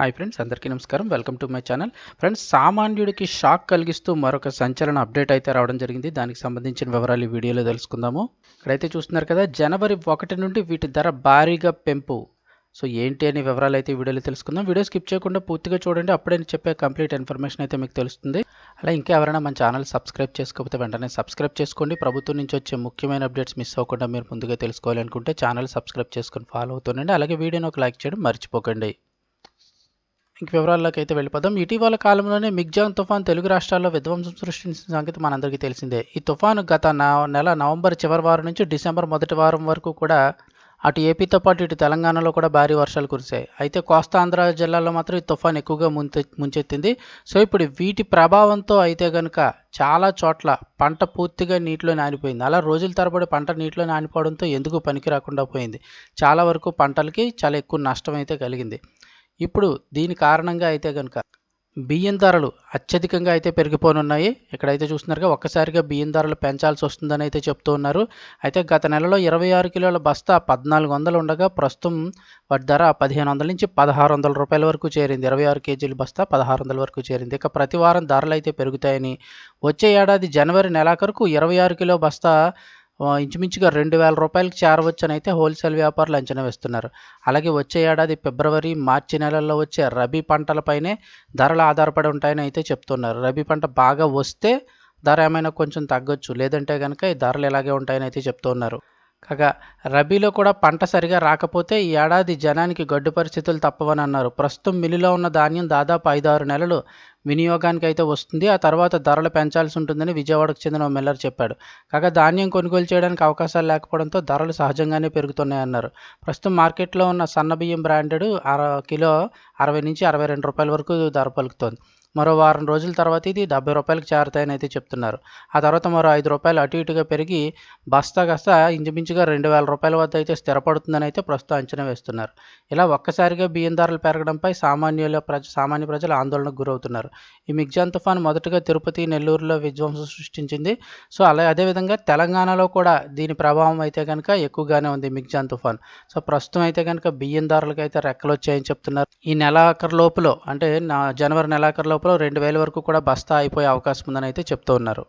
Hi friends అందరికీ నమస్కారం. Welcome to my channel friends సామాన్యుడికి షాక్ కలిగిస్తూ మరొక సంచలన అప్డేట్ అయితే రావడం జరిగింది. దానికి సంబంధించిన వివరాలు ఈ వీడియోలో తెలుసుకుందాము. ఇక్కడైతే చూస్తున్నారు కదా జనవరి ఒకటి నుండి వీటి ధర భారీగా పెంపు. సో ఏంటి అనే వివరాలు అయితే వీడియోలో తెలుసుకుందాం. వీడియో స్కిప్ చేయకుండా పూర్తిగా చూడండి. అప్పుడే నేను చెప్పే కంప్లీట్ ఇన్ఫర్మేషన్ అయితే మీకు తెలుస్తుంది. అలా ఇంకా ఎవరైనా మన ఛానల్ సబ్స్క్రైబ్ చేసుకోకపోతే వెంటనే సబ్స్క్రైబ్ చేసుకోండి. ప్రభుత్వం నుంచి వచ్చే ముఖ్యమైన అప్డేట్స్ మిస్ అవ్వకుండా మీరు ముందుగా తెలుసుకోవాలనుకుంటే ఛానల్ సబ్స్క్రైబ్ చేసుకొని ఫాలో అవుతుండండి. అలాగే వీడియోని ఒక లైక్ చేయడం మర్చిపోకండి. ఇంక వివరాల్లోకి అయితే వెళ్ళిపోదాం. ఇటీవల కాలంలోనే మిగ్జాన్ తుఫాన్ తెలుగు రాష్ట్రాల్లో విధ్వంసం సృష్టించిన సంగతి మనందరికీ తెలిసిందే. ఈ తుఫాను గత నెల నవంబర్ చివరి వారం నుంచి డిసెంబర్ మొదటి వారం వరకు కూడా అటు ఏపీతో పాటు ఇటు తెలంగాణలో కూడా భారీ వర్షాలు కురిశాయి. అయితే కోస్తాంధ్ర జిల్లాలో మాత్రం ఈ తుఫాన్ ఎక్కువగా ముంచె ముంచెత్తింది. సో ఇప్పుడు వీటి ప్రభావంతో అయితే కనుక చాలా చోట్ల పంట పూర్తిగా నీటిలో నానిపోయింది. అలా రోజుల తరబడి పంట నీటిలో నానిపోవడంతో ఎందుకు పనికి రాకుండా పోయింది? చాలా వరకు పంటలకి చాలా ఎక్కువ నష్టం అయితే కలిగింది. ఇప్పుడు దీని కారణంగా అయితే కనుక బియ్యం ధరలు అత్యధికంగా అయితే పెరిగిపోనున్నాయి. ఇక్కడైతే చూస్తున్నారుగా ఒక్కసారిగా బియ్యం ధరలు పెంచాల్సి వస్తుందని అయితే చెప్తూ ఉన్నారు. అయితే గత నెలలో ఇరవై ఆరు కిలోల బస్తా పద్నాలుగు వందలు ఉండగా ప్రస్తుతం వాటి ధర పదిహేను వందల నుంచి పదహారు వందల రూపాయల వరకు చేరింది. ఇరవై ఆరు కేజీల బస్తా పదహారు వందల వరకు చేరింది. ఇక ప్రతి వారం ధరలు అయితే పెరుగుతాయని. వచ్చే ఏడాది జనవరి నెలాఖరుకు ఇరవై ఆరు కిలో బస్తా ఇంచుమించుగా రెండు వేల రూపాయలకు చేరవచ్చని అయితే హోల్సేల్ వ్యాపారులు అంచనా వేస్తున్నారు. అలాగే వచ్చే ఏడాది ఫిబ్రవరి మార్చి నెలల్లో వచ్చే రబీ పంటలపైనే ధరలు ఆధారపడి ఉంటాయని అయితే చెప్తున్నారు. రబీ పంట బాగా వస్తే ధర ఏమైనా కొంచెం తగ్గొచ్చు లేదంటే కనుక ఈ ధరలు ఇలాగే ఉంటాయని అయితే చెప్తున్నారు. కాగా రబీలో కూడా పంట సరిగా రాకపోతే ఈ ఏడాది జనానికి గడ్డు పరిస్థితులు తప్పవని అన్నారు ప్రస్తుతం మిల్లులో ఉన్న ధాన్యం దాదాపు ఐదారు నెలలు వినియోగానికి అయితే వస్తుంది. ఆ తర్వాత ధరలు పెంచాల్సి ఉంటుందని విజయవాడకు చెందిన ఓ మిల్లర్ చెప్పాడు. కాగా ధాన్యం కొనుగోలు చేయడానికి అవకాశాలు లేకపోవడంతో ధరలు సహజంగానే పెరుగుతున్నాయన్నారు. ప్రస్తుతం మార్కెట్లో ఉన్న సన్న బియ్యం బ్రాండెడ్ అర కిలో అరవై నుంచి అరవై రెండు రూపాయల వరకు ధర పలుకుతోంది. మరో వారం రోజుల తర్వాత ఇది డెబ్బై రూపాయలకు చేరతాయని అయితే చెప్తున్నారు. ఆ తర్వాత మరో ఐదు రూపాయలు అటు ఇటుగా పెరిగి బస్తా కాస్త ఇంచుమించుగా రెండు వేల రూపాయల వద్ద అయితే స్థిరపడుతుందని అయితే ప్రస్తుతం అంచనా వేస్తున్నారు. ఇలా ఒక్కసారిగా బియ్యం ధరలు పెరగడంపై సామాన్యుల ప్రజ సామాన్య ప్రజలు ఆందోళనకు గురవుతున్నారు. ఈ మిగ్జాన్ తుఫాన్ మొదటగా తిరుపతి నెల్లూరులో విధ్వంసం సృష్టించింది. సో అలా అదేవిధంగా తెలంగాణలో కూడా దీని ప్రభావం అయితే కనుక ఎక్కువగానే ఉంది మిగ్జాన్ తుఫాన్. సో ప్రస్తుతం అయితే కనుక బియ్యం ధరలకు అయితే రెక్కలు వచ్చాయని చెప్తున్నారు. ఈ నెలాఖరు లోపులో అంటే నా జనవరి నెలాఖరులో లోపల రెండు వేల వరకు కూడా బస్తా అయిపోయే అవకాశం ఉందని అయితే చెప్తూ ఉన్నారు.